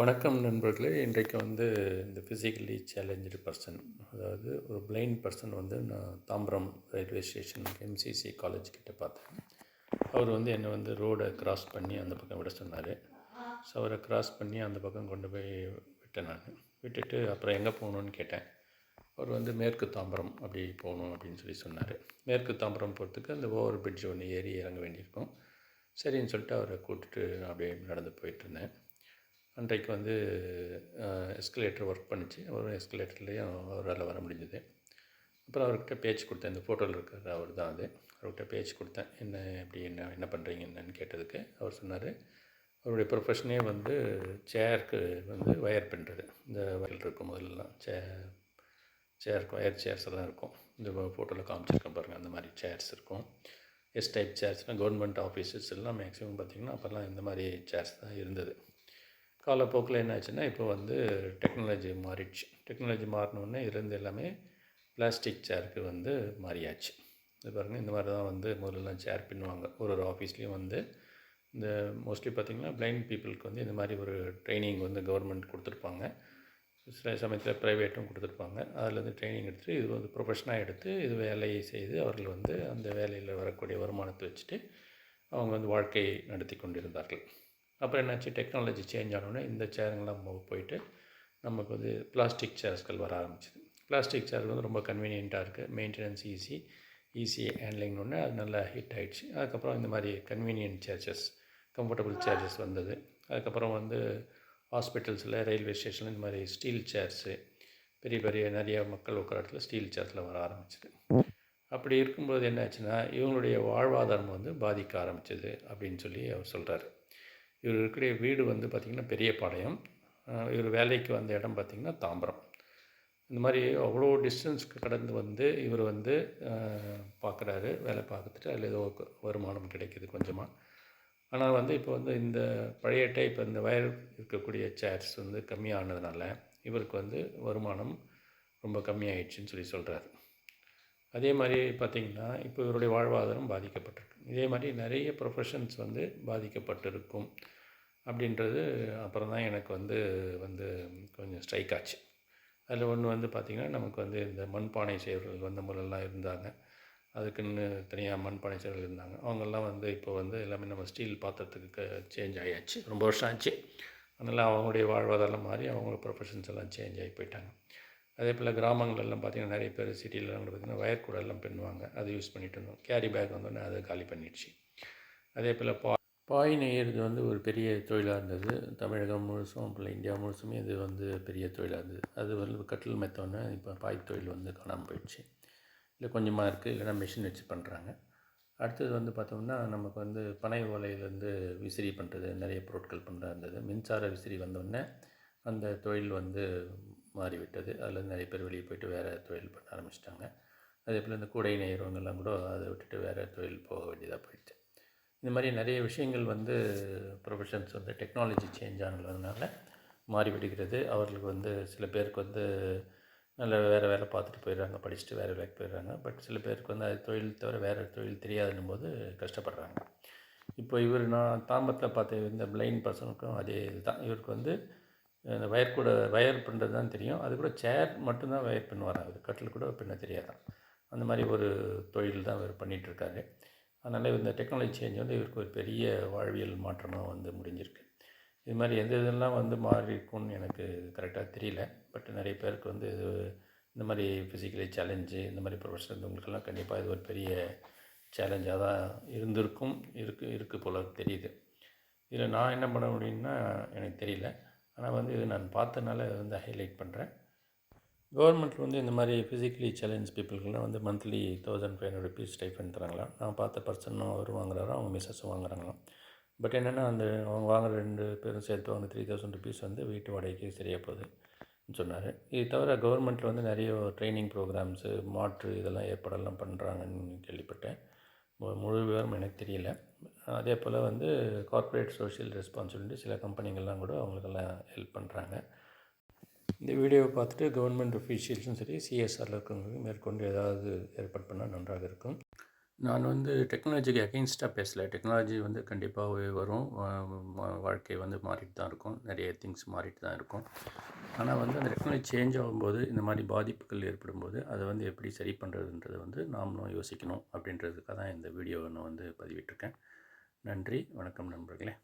வணக்கம் நண்பர்களே. இன்றைக்கு வந்து இந்த ஃபிசிக்கலி சேலஞ்சு பர்சன் அதாவது ஒரு பிளைண்ட் பர்சன் வந்து நான் Tambaram railway station M C C college கிட்டே பார்த்தேன். அவர் வந்து என்னை வந்து ரோடை கிராஸ் பண்ணி அந்த பக்கம் விட சொன்னார். ஸோ அவரை கிராஸ் பண்ணி அந்த பக்கம் கொண்டு போய் விட்டேன் நான். விட்டுட்டு அப்புறம் எங்கே போகணுன்னு கேட்டேன். அவர் வந்து மேற்கு தாம்பரம் அப்படி போகணும் அப்படின்னு சொல்லி சொன்னார். மேற்கு தாம்பரம் போகிறதுக்கு அந்த ஓவர் பிரிட்ஜ் ஒன்று ஏறி இறங்க வேண்டியிருக்கும். சரின்னு சொல்லிட்டு அவரை கூப்பிட்டுட்டு நான் அப்படியே நடந்து போயிட்டுருந்தேன் அன்றைக்கு வந்து எஸ்கலேட்டர் ஒர்க் பண்ணிச்சு. ஒரு எஸ்கலேட்டர்லேயும் அவரால் வர முடிஞ்சது. அப்புறம் அவர்கிட்ட பேச்சு கொடுத்தேன். இந்த ஃபோட்டோவில் இருக்கிற அவர் தான் அது. அவர்கிட்ட பேச்சு கொடுத்தேன். என்ன எப்படி என்ன என்ன பண்ணுறீங்க என்னன்னு கேட்டதுக்கு அவர் சொன்னார் அவருடைய ப்ரொஃபஷனே வந்து சேருக்கு வந்து ஒயர் பண்ணுறது இந்த வயல் இருக்கும் முதல்லலாம். சே சேருக்கு ஒயர் சேர்ஸ் எல்லாம் இருக்கும். இந்த ஃபோட்டோவில் காமிச்சிருக்கேன் பாருங்கள் அந்த மாதிரி சேர்ஸ் இருக்கும். எஸ் டைப் சேர்ஸ்னால் கவர்மெண்ட் ஆஃபீஸஸ் எல்லாம் மேக்ஸிமம் பார்த்திங்கன்னா அப்போல்லாம் இந்த மாதிரி சேர்ஸ் தான் இருந்தது. காலப்போக்கில் என்ன ஆச்சுன்னா இப்போ வந்து டெக்னாலஜி மாறிடுச்சு. டெக்னாலஜி மாறினோடனே இருந்து எல்லாமே பிளாஸ்டிக் சேருக்கு வந்து மாறியாச்சு. இது பாருங்கள் இந்த மாதிரி தான் வந்து முதல்லலாம் சேர் பின்னுவாங்க. ஒரு ஒரு ஆஃபீஸ்லேயும் வந்து இந்த மோஸ்ட்லி பார்த்திங்கன்னா பிளைண்ட் பீப்புளுக்கு வந்து இந்த மாதிரி ஒரு ட்ரைனிங் வந்து கவர்மெண்ட் கொடுத்துருப்பாங்க. சில சமயத்தில் ப்ரைவேட்டும் கொடுத்துருப்பாங்க. அதில் வந்து ட்ரைனிங் எடுத்துகிட்டு இது வந்து ப்ரொஃபஷனாக எடுத்து இது வேலையை செய்து அவர்கள் வந்து அந்த வேலையில் வரக்கூடிய வருமானத்தை வச்சுட்டு அவங்க வந்து வாழ்க்கையை நடத்தி கொண்டிருந்தார்கள். அப்புறம் என்னாச்சு? டெக்னாலஜி சேஞ்ச் ஆனோடனே இந்த சேருங்கெல்லாம் போயிட்டு நமக்கு வந்து பிளாஸ்டிக் சேர்ஸ்கள் வர ஆரம்பிச்சிது. பிளாஸ்டிக் சேர் வந்து ரொம்ப கன்வீனியண்ட்டாக இருக்குது மெயின்டெனன்ஸ் ஈஸி ஈஸி ஹேண்ட்லிங்னோடனே அது நல்லா ஹிட் ஆகிடுச்சு அதுக்கப்புறம் இந்த மாதிரி கன்வீனியன்ட் சார்ஜஸ் கம்ஃபர்டபுள் சார்ஜஸ் வந்தது. அதுக்கப்புறம் வந்து ஹாஸ்பிட்டல்ஸில் ரயில்வே ஸ்டேஷனில் இந்த மாதிரி ஸ்டீல் சேர்ஸு பெரிய பெரிய நிறைய மக்கள் உட்கார இடத்துல ஸ்டீல் சேர்ஸில் வர ஆரம்பிச்சிது. அப்படி இருக்கும்போது என்ன ஆச்சுன்னா இவங்களுடைய வாழ்வாதாரம் வந்து பாதிக்க ஆரம்பிச்சது அப்படின்னு சொல்லி அவர் சொல்கிறாரு இவர் இருக்கிற வீடு வந்து பார்த்திங்கன்னா பெரியபாளையம். இவர் வேலைக்கு வந்த இடம் பார்த்திங்கன்னா தாம்பரம். இந்த மாதிரி அவ்வளோ டிஸ்டன்ஸ்க்கு கடந்து வந்து இவர் வந்து பார்க்குறாரு வேலை பார்த்துட்டு அதில் ஏதோ வருமானம் கிடைக்கிது கொஞ்சமாக ஆனால் வந்து இப்போ வந்து இந்த பழைய டைப் இந்த வயர் இருக்கக்கூடிய சேர்ஸ் வந்து கம்மியானதுனால இவருக்கு வந்து வருமானம் ரொம்ப கம்மியாயிடுச்சுன்னு சொல்லி சொல்கிறாரு அதே மாதிரி பார்த்திங்கன்னா இப்போ இவருடைய வாழ்வாதாரம் பாதிக்கப்பட்டிருக்கு. இதே மாதிரி நிறைய ப்ரொஃபஷன்ஸ் வந்து பாதிக்கப்பட்டிருக்கும். அப்படின்றது அப்புறம் தான் எனக்கு வந்து வந்து கொஞ்சம் ஸ்ட்ரைக் ஆச்சு. அதில் ஒன்று வந்து பார்த்திங்கன்னா நமக்கு வந்து இந்த மண்பானை செய்வர்கள் வந்த முறையெல்லாம் இருந்தாங்க. அதுக்குன்னு தனியாக மண்பானை செய்வர்கள் இருந்தாங்க. அவங்கெல்லாம் வந்து இப்போ வந்து எல்லாமே நம்ம ஸ்டீல் பாத்திரத்துக்கு சேஞ்ச் ஆகியாச்சு ரொம்ப வருஷம் ஆச்சு. அதனால் அவங்களுடைய வாழ்வாதாரம் மாறி அவங்க ப்ரொஃபஷன்ஸ் எல்லாம் சேஞ்ச் ஆகி போயிட்டாங்க. அதே போல் கிராமங்களெல்லாம் பார்த்திங்கன்னா நிறைய பேர் சிட்டிலலாம் பார்த்திங்கன்னா வயர் கூடெல்லாம் பின்னுவாங்க. அதை யூஸ் பண்ணிட்டு இருந்தோம். கேரி பேக் வந்தோடனே அதை காலி பண்ணிடுச்சு. அதே போல் பா பாய் நெய்யறது வந்து ஒரு பெரிய தொழிலாக இருந்தது. தமிழகம் முழுசும் அப்புறம் இந்தியா முழுசுமே இது வந்து பெரிய தொழிலாக இருந்தது. அது வந்து கட்டில் மெத்தோடனே இப்போ பாய் தொழில் வந்து காணாமல் போயிடுச்சு. இல்லை கொஞ்சமாக இருக்குது இல்லைனா மிஷின் வச்சு பண்ணுறாங்க அடுத்தது வந்து பார்த்தோம்னா நமக்கு வந்து பனை ஓலையிலேருந்து விசிறி பண்ணுறது நிறைய பொருட்கள் பண்ணுறா இருந்தது. மின்சார விசிறி வந்தோடனே அந்த தொழில் வந்து மாறிவிட்டது. அதில் நிறைய பேர் வெளியே போயிட்டு வேறு தொழில் பண்ண ஆரம்பிச்சிட்டாங்க. அதே போல் இந்த கூடை நெய்கிறவங்கெல்லாம் கூட அதை விட்டுட்டு வேறு தொழில் போக வேண்டியதாக போயிடுச்சு. இந்த மாதிரி நிறைய விஷயங்கள் வந்து ப்ரொஃபஷன்ஸ் வந்து டெக்னாலஜி சேஞ்ச் ஆனதுனால மாறிவிடுகிறது. அவர்களுக்கு வந்து சில பேருக்கு வந்து நல்ல வேறு வேலை பார்த்துட்டு போயிடுறாங்க படிச்சுட்டு வேறு வேலைக்கு போயிடுறாங்க. பட் சில பேருக்கு வந்து அது தொழில் தவிர வேறு தொழில் தெரியாதுன்னும் போது கஷ்டப்படுறாங்க. இப்போ இவர் நான் தாம்பத்தில் பார்த்த இந்த பிளைண்ட் பர்சனுக்கும் அதே இதுதான். இவருக்கு வந்து இந்த வயர் கூட வயர் பண்ணுறது தான் தெரியும். அது கூட சேர் மட்டும்தான் வயர் பண்ணுவார் அவர் கட்டில் கூட பின்ன தெரியாதான் அந்த மாதிரி ஒரு தொழில் தான் இவர் பண்ணிகிட்ருக்காரு அதனால் இந்த டெக்னாலஜி சேஞ்ச் வந்து இவருக்கு ஒரு பெரிய வாழ்வியல் மாற்றமாக வந்து முடிஞ்சிருக்கு. இது மாதிரி எந்த இதெல்லாம் வந்து மாறி இருக்கும்னு எனக்கு கரெக்டாக தெரியல. பட் நிறைய பேருக்கு வந்து இது இந்த மாதிரி ஃபிசிக்கலி சேலஞ்சு இந்த மாதிரி ப்ரொஃபஷனல் இருந்தவங்களுக்கெல்லாம் கண்டிப்பாக இது ஒரு பெரிய சேலஞ்சாக தான் இருந்திருக்கும். இருக்குது இருக்குது போல தெரியுது. இதில் நான் என்ன பண்ண முடியும்னா எனக்கு தெரியல. ஆனால் வந்து இது நான் பார்த்தனால வந்து ஹைலைட் பண்ணுறேன் கவர்மெண்ட் வந்து இந்த மாதிரி ஃபிசிக்கலி சேலஞ்ச் பீப்புளுக்குலாம் வந்து monthly thousand five hundred rupees stipend தராங்களாம் நான் பார்த்த பர்சனும் அவர் வாங்குறாரோ? அவங்க மிஸ்ஸஸும் வாங்குறாங்களாம் பட் என்னென்னா அந்த அவங்க வாங்குற ரெண்டு பேரும் சேர்த்து வாங்க த்ரீ தௌசண்ட் ருபீஸ் வந்து வீட்டு வாடகைக்கு சரியாக போகுதுன்னு சொன்னார். இது தவிர கவர்மெண்ட்டில் வந்து நிறைய ட்ரைனிங் ப்ரோக்ராம்ஸு மாற்று இதெல்லாம் ஏற்பாடெல்லாம் பண்ணுறாங்கன்னு கேள்விப்பட்டேன். முழு விவரம் எனக்கு தெரியல. அதே போல் வந்து கார்ப்பரேட் சோஷியல் ரெஸ்பான்சிபிலிட்டி சில கம்பெனிகள்லாம் கூட அவங்களுக்கெல்லாம் ஹெல்ப் பண்ணுறாங்க இந்த வீடியோவை பார்த்துட்டு கவர்மெண்ட் அஃபீஷியல்ஸும் சரி சிஎஸ்ஆரில் இருக்கிறவங்களுக்கு மேற்கொண்டு ஏதாவது ஏற்பாடு பண்ணால் நன்றாக இருக்கும். நான் வந்து டெக்னாலஜிக்கு அகெயின்ஸ்டாக பேசல. டெக்னாலஜி வந்து கண்டிப்பாகவே வரும். வா- வாழ்க்கை வந்து மாறிட்டு தான் இருக்கும். நிறைய திங்ஸ் மாறிட்டு தான் இருக்கும். ஆனால் வந்து அந்த டெக்னாலஜி சேஞ்ச் ஆகும்போது இந்த மாதிரி பாதிப்புகள் ஏற்படும்போது அதை வந்து எப்படி சரி பண்ணுறதுன்றதை வந்து நாமளும் யோசிக்கணும் அப்படின்றதுக்காக தான் இந்த வீடியோவை நான் வந்து பதிவிட்டிருக்கேன். நன்றி. வணக்கம் நண்பர்களே.